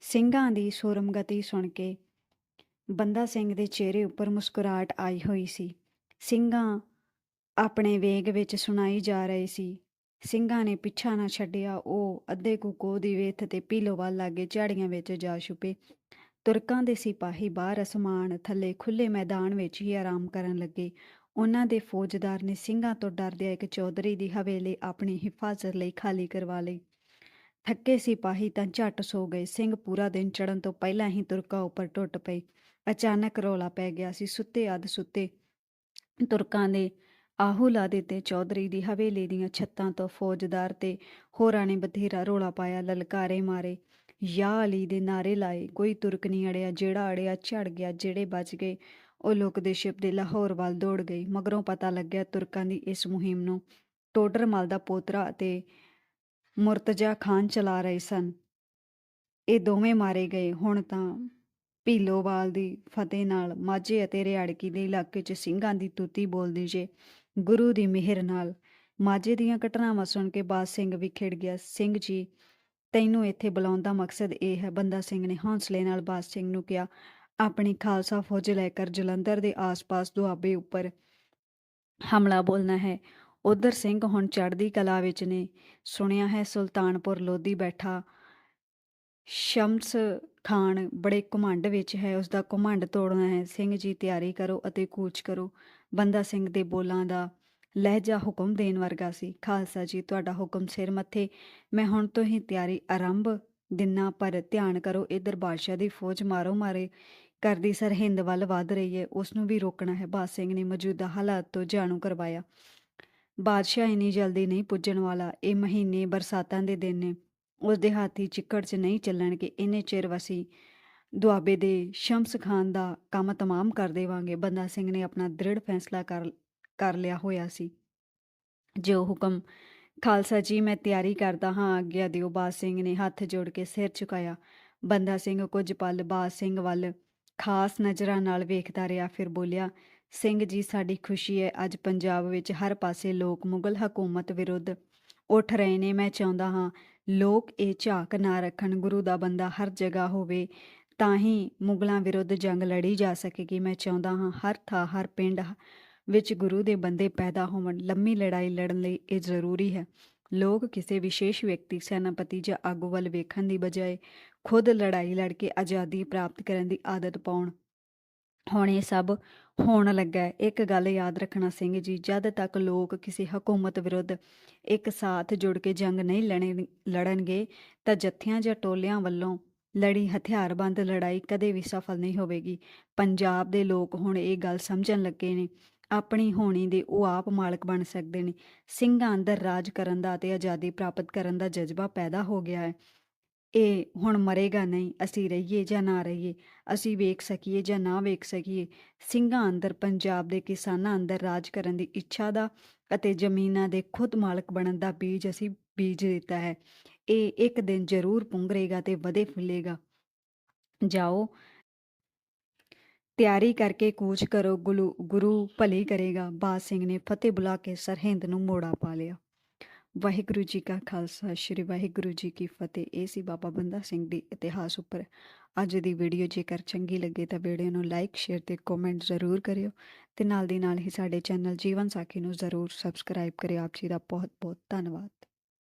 ਸਿੰਘਾਂ ਦੀ ਸੂਰਮਗਤੀ ਸੁਣ ਕੇ ਬੰਦਾ ਸਿੰਘ ਦੇ ਚਿਹਰੇ ਉੱਪਰ ਮੁਸਕਰਾਹਟ ਆਈ ਹੋਈ ਸੀ। ਸਿੰਘਾਂ ਆਪਣੇ ਵੇਗ ਵਿੱਚ ਸੁਣਾਈ ਜਾ ਰਹੇ ਸੀ। ਸਿੰਘਾਂ ਨੇ ਪਿੱਛਾ ਨਾ ਛੱਡਿਆ, ਉਹ ਅੱਧੇ ਕੁਕੋ ਦੀ ਵੇਥ ਤੇ ਪੀਲੋਵਾਲ ਲਾਗੇ ਝਾੜੀਆਂ ਵਿੱਚ ਜਾ ਛੁਪੇ। ਤੁਰਕਾਂ ਦੇ ਸਿਪਾਹੀ ਬਾਹਰ ਅਸਮਾਨ ਥੱਲੇ ਖੁੱਲੇ ਮੈਦਾਨ ਵਿੱਚ ਹੀ ਆਰਾਮ ਕਰਨ ਲੱਗੇ। ਉਹਨਾਂ ਦੇ ਫੌਜਦਾਰ ਨੇ ਸਿੰਘਾਂ ਤੋਂ ਡਰਦਿਆਂ ਇੱਕ ਚੌਧਰੀ ਦੀ ਹਵੇਲੀ ਆਪਣੀ ਹਿਫਾਜ਼ਤ ਲਈ ਖਾਲੀ ਕਰਵਾ ਲਈ। ਥੱਕੇ ਸਿਪਾਹੀ ਤਾਂ ਝੱਟ ਸੋ ਗਏ। ਸਿੰਘ ਪੂਰਾ ਦਿਨ ਚੜਨ ਤੋਂ ਪਹਿਲਾਂ ਹੀ ਤੁਰਕਾਂ ਉੱਪਰ ਟੁੱਟ ਪਏ। ਅਚਾਨਕ ਰੌਲਾ ਪੈ ਗਿਆ ਸੀ। ਸੁੱਤੇ ਅੱਧ ਸੁੱਤੇ ਤੁਰਕਾਂ ਦੇ ਆਹੂ ਲਾ ਦਿੱਤੇ। ਚੌਧਰੀ ਦੀ ਹਵੇਲੀ ਦੀਆਂ ਛੱਤਾਂ ਤੋਂ ਫੌਜਦਾਰ ਤੇ ਹੋਰਾਂ ਨੇ ਬਥੇਰਾ ਰੋਲਾ ਪਾਇਆ। ਲਲਕਾਰੇ ਮਾਰੇ। ਯਾ ਅਲੀ ਦੇ ਨਾਰੇ ਲਾਏ। ਕੋਈ ਤੁਰਕ ਨਹੀਂ ਅੜਿਆ, ਜਿਹੜਾ ਅੜਿਆ ਝੜ ਗਿਆ, ਜਿਹੜੇ ਬਚ ਗਏ। ਉਹ ਲੋਕ ਦੇ ਸ਼ਿਪ ਦੇ ਲਾਹੌਰ ਵੱਲ ਦੌੜ ਗਈ। ਮਗਰੋਂ ਪਤਾ ਲੱਗਿਆ ਤੁਰਕਾਂ ਦੀ ਇਸ ਮੁਹਿੰਮ ਨੂੰ ਟੋਡਰਮਲ ਦਾ ਪੋਤਰਾ ਅਤੇ ਮੁਰਤਜ਼ਾ ਖਾਨ ਚਲਾ ਰਹੇ ਸਨ। ਇਹ ਦੋਵੇਂ ਮਾਰੇ ਗਏ। ਹੁਣ ਤਾਂ ਭੀਲੋਵਾਲ ਦੀ ਫਤਿਹ ਨਾਲ ਮਾਝੇ ਅਤੇ ਰਿਆੜਕੀ ਦੇ ਇਲਾਕੇ 'ਚ ਸਿੰਘਾਂ ਦੀ ਤੂਤੀ ਬੋਲਦੀ ਜੇ ਗੁਰੂ ਦੀ ਮਿਹਰ ਨਾਲ ਮਾਝੇ ਦੀਆਂ ਘਟਨਾਵਾਂ ਸੁਣ ਕੇ ਬਾਦ ਸਿੰਘ ਵੀ ਖਿੜ ਗਿਆ। ਸਿੰਘ ਜੀ ਤੈਨੂੰ ਇੱਥੇ ਬੁਲਾਉਣ ਦਾ ਮਕਸਦ ਇਹ ਹੈ, ਬੰਦਾ ਸਿੰਘ ਨੇ ਹੌਂਸਲੇ ਨਾਲ ਬਾਦ ਸਿੰਘ ਨੂੰ ਕਿਹਾ, ਆਪਣੀ ਖਾਲਸਾ ਫੌਜ ਲੈ ਕਰ ਜਲੰਧਰ ਦੇ ਆਸ-ਪਾਸ ਦੁਆਬੇ ਉੱਪਰ ਹਮਲਾ ਬੋਲਣਾ ਹੈ। ਉਧਰ ਸਿੰਘ ਹੁਣ ਚੜ੍ਹਦੀ ਕਲਾ ਵਿੱਚ ਨੇ। ਸੁਣਿਆ ਹੈ, ਸੁਲਤਾਨਪੁਰ ਲੋਧੀ ਬੈਠਾ ਸ਼ਮਸ ਖਾਨ ਬੜੇ ਘਮੰਡ ਵਿੱਚ ਹੈ। ਉਸ ਦਾ ਘਮੰਡ ਤੋੜਨਾ ਹੈ। ਸਿੰਘ ਜੀ ਤਿਆਰੀ ਕਰੋ ਅਤੇ ਕੂਚ ਕਰੋ। ਬੰਦਾ ਸਿੰਘ ਦੇ ਬੋਲਾਂ ਦਾ ਲਹਿਜਾ ਹੁਕਮ ਦੇਣ ਵਰਗਾ ਸੀ। ਖਾਲਸਾ ਜੀ, ਤੁਹਾਡਾ ਹੁਕਮ ਸਿਰ ਮੱਥੇ। ਮੈਂ ਹੁਣ ਤੋਂ ਹੀ ਤਿਆਰੀ ਆਰੰਭ ਦਿਨਾ, ਪਰ ਧਿਆਨ ਕਰੋ, ਇਧਰ ਬਾਦਸ਼ਾਹ ਦੀ ਫੌਜ ਮਾਰੋ ਮਾਰੇ ਕਰਦੀ ਸਰਹਿੰਦ ਵੱਲ ਵਧ ਰਹੀ ਹੈ ਉਸ ਨੂੰ ਵੀ ਰੋਕਣਾ ਹੈ। ਬਾਦ ਸਿੰਘ ਨੇ ਮੌਜੂਦਾ ਹਾਲਾਤ ਤੋਂ ਜਾਣੂ ਕਰਵਾਇਆ। ਬਾਦਸ਼ਾਹ ਇੰਨੀ ਜਲਦੀ ਨਹੀਂ ਪੁੱਜਣ ਵਾਲਾ। ਇਹ ਮਹੀਨੇ ਬਰਸਾਤਾਂ ਦੇ ਦਿਨ ਨੇ। ਉਸ ਦੇ ਹਾਥੀ ਚਿੱਕੜ 'ਚ ਨਹੀਂ ਚੱਲਣਗੇ। ਇੰਨੇ ਚਿਰ ਵਸੀ ਦੁਆਬੇ ਦੇ ਸ਼ਮਸ ਖਾਨ ਦਾ ਕੰਮ ਤਮਾਮ ਕਰ ਦੇਵਾਂਗੇ। ਬੰਦਾ ਸਿੰਘ ਨੇ ਆਪਣਾ ਦ੍ਰਿੜ ਫੈਸਲਾ ਕਰ ਕਰ ਲਿਆ ਹੋਇਆ ਸੀ। ਜੋ ਹੁਕਮ ਖਾਲਸਾ ਜੀ ਮੈਂ ਤਿਆਰੀ ਕਰਦਾ ਹਾਂ, ਆਗਿਆ ਦਿਓ ਬਾਦ ਸਿੰਘ ਨੇ ਹੱਥ ਜੋੜ ਕੇ ਸਿਰ ਝੁਕਾਇਆ। ਬੰਦਾ ਸਿੰਘ ਕੁਝ ਪਲ ਬਾਦ ਸਿੰਘ ਵੱਲ ਖਾਸ ਨਜ਼ਰਾਂ ਨਾਲ ਵੇਖਦਾ ਰਿਹਾ, ਫਿਰ ਬੋਲਿਆ, ਸਿੰਘ ਜੀ, ਸਾਡੀ ਖੁਸ਼ੀ ਹੈ, ਅੱਜ ਪੰਜਾਬ ਵਿੱਚ ਹਰ ਪਾਸੇ ਲੋਕ ਮੁਗਲ ਹਕੂਮਤ ਵਿਰੁੱਧ ਉੱਠ ਰਹੇ ਨੇ। ਮੈਂ ਚਾਹੁੰਦਾ ਹਾਂ, ਲੋਕ ਇਹ ਝਾਕ ਨਾ ਰੱਖਣ, ਗੁਰੂ ਦਾ ਬੰਦਾ ਹਰ ਜਗ੍ਹਾ ਹੋਵੇ, ਤਾਂ ਹੀ ਮੁਗਲਾਂ ਵਿਰੁੱਧ ਜੰਗ ਲੜੀ ਜਾ ਸਕੇਗੀ। ਮੈਂ ਚਾਹੁੰਦਾ ਹਾਂ, ਹਰ ਥਾਂ, ਹਰ ਪਿੰਡ ਵਿੱਚ ਗੁਰੂ ਦੇ ਬੰਦੇ ਪੈਦਾ ਹੋਣ ਲੰਮੀ ਲੜਾਈ ਲੜਨ ਲਈ ਇਹ ਜ਼ਰੂਰੀ ਹੈ। ਲੋਕ ਕਿਸੇ ਵਿਸ਼ੇਸ਼ ਵਿਅਕਤੀ, ਸੈਨਾਪਤੀ ਜਾਂ ਆਗੂ ਵੱਲ ਵੇਖਣ ਦੀ ਬਜਾਏ ਖੁਦ ਲੜਾਈ ਲੜ ਕੇ ਆਜ਼ਾਦੀ ਪ੍ਰਾਪਤ ਕਰਨ ਦੀ ਆਦਤ ਪਾਉਣ। ਹੁਣ ਇਹ ਸਭ ਹੋਣ ਲੱਗਾ ਹੈ। ਇੱਕ ਗੱਲ ਯਾਦ ਰੱਖਣਾ ਸਿੰਘ ਜੀ, ਜਦ ਤੱਕ ਲੋਕ ਕਿਸੇ ਹਕੂਮਤ ਵਿਰੁੱਧ ਇੱਕ ਸਾਥ ਜੁੜ ਕੇ ਜੰਗ ਨਹੀਂ ਲੜਨ ਲੜਨਗੇ, ਤਾਂ ਜੱਥਿਆਂ ਜਾਂ ਟੋਲਿਆਂ ਵੱਲੋਂ ਲੜੀ ਹਥਿਆਰਬੰਦ ਲੜਾਈ ਕਦੇ ਵੀ ਸਫਲ ਨਹੀਂ ਹੋਵੇਗੀ। ਪੰਜਾਬ ਦੇ ਲੋਕ ਹੁਣ ਇਹ ਗੱਲ ਸਮਝਣ ਲੱਗੇ ਨੇ ਆਪਣੀ ਹੋਣੀ ਦੇ ਉਹ ਆਪ ਮਾਲਕ ਬਣ ਸਕਦੇ ਨੇ। ਸਿੰਘਾਂ ਅੰਦਰ ਰਾਜ ਕਰਨ ਦਾ ਅਤੇ ਆਜ਼ਾਦੀ ਪ੍ਰਾਪਤ ਕਰਨ ਦਾ ਜਜ਼ਬਾ ਪੈਦਾ ਹੋ ਗਿਆ ਹੈ। ਇਹ ਹੁਣ ਮਰੇਗਾ ਨਹੀਂ, ਅਸੀਂ ਰਹੀਏ ਜਾਂ ਨਾ ਰਹੀਏ, ਅਸੀਂ ਵੇਖ ਸਕੀਏ ਜਾਂ ਨਾ ਵੇਖ ਸਕੀਏ, ਸਿੰਘਾਂ ਅੰਦਰ, ਪੰਜਾਬ ਦੇ ਕਿਸਾਨਾਂ ਅੰਦਰ ਰਾਜ ਕਰਨ ਦੀ ਇੱਛਾ ਦਾ ਅਤੇ ਜ਼ਮੀਨਾਂ ਦੇ ਖੁਦ ਮਾਲਕ ਬਣਨ ਦਾ ਬੀਜ ਅਸੀਂ ਬੀਜ ਦਿੱਤਾ ਹੈ। ਇਹ ਇੱਕ ਦਿਨ ਜ਼ਰੂਰ ਪੁੰਗਰੇਗਾ ਤੇ ਵਧੇ ਫੁੱਲੇਗਾ। ਜਾਓ ਤਿਆਰੀ ਕਰਕੇ ਕੂਚ ਕਰੋ ਗੁਰੂ ਗੁਰੂ ਭਲੀ ਕਰੇਗਾ। ਬਾਦ ਸਿੰਘ ਨੇ ਫਤਿਹ ਬੁਲਾ ਕੇ ਸਰਹਿੰਦ ਨੂੰ ਮੋੜਾ ਪਾ ਲਿਆ। ਵਾਹਿਗੁਰੂ ਜੀ ਕਾ ਖਾਲਸਾ, ਸ੍ਰੀ ਵਾਹਿਗੁਰੂ ਜੀ ਕੀ ਫਤਿਹ। ਇਹ ਸੀ ਬਾਬਾ ਬੰਦਾ ਸਿੰਘ ਦੀ ਇਤਿਹਾਸ ਉੱਪਰ। ਅੱਜ ਦੀ ਵੀਡੀਓ ਜੇਕਰ ਚੰਗੀ ਲੱਗੇ ਤਾਂ ਵੀਡੀਓ ਨੂੰ ਲਾਈਕ, ਸ਼ੇਅਰ ਤੇ ਕਮੈਂਟ ਜ਼ਰੂਰ ਕਰਿਓ ਤੇ ਨਾਲ ਦੀ ਨਾਲ ਹੀ ਸਾਡੇ ਚੈਨਲ ਜੀਵਨ ਸਾਖੀ ਨੂੰ ਜ਼ਰੂਰ ਸਬਸਕ੍ਰਾਈਬ ਕਰਿਓ। ਆਪ ਜੀ ਦਾ ਬਹੁਤ ਬਹੁਤ ਧੰਨਵਾਦ।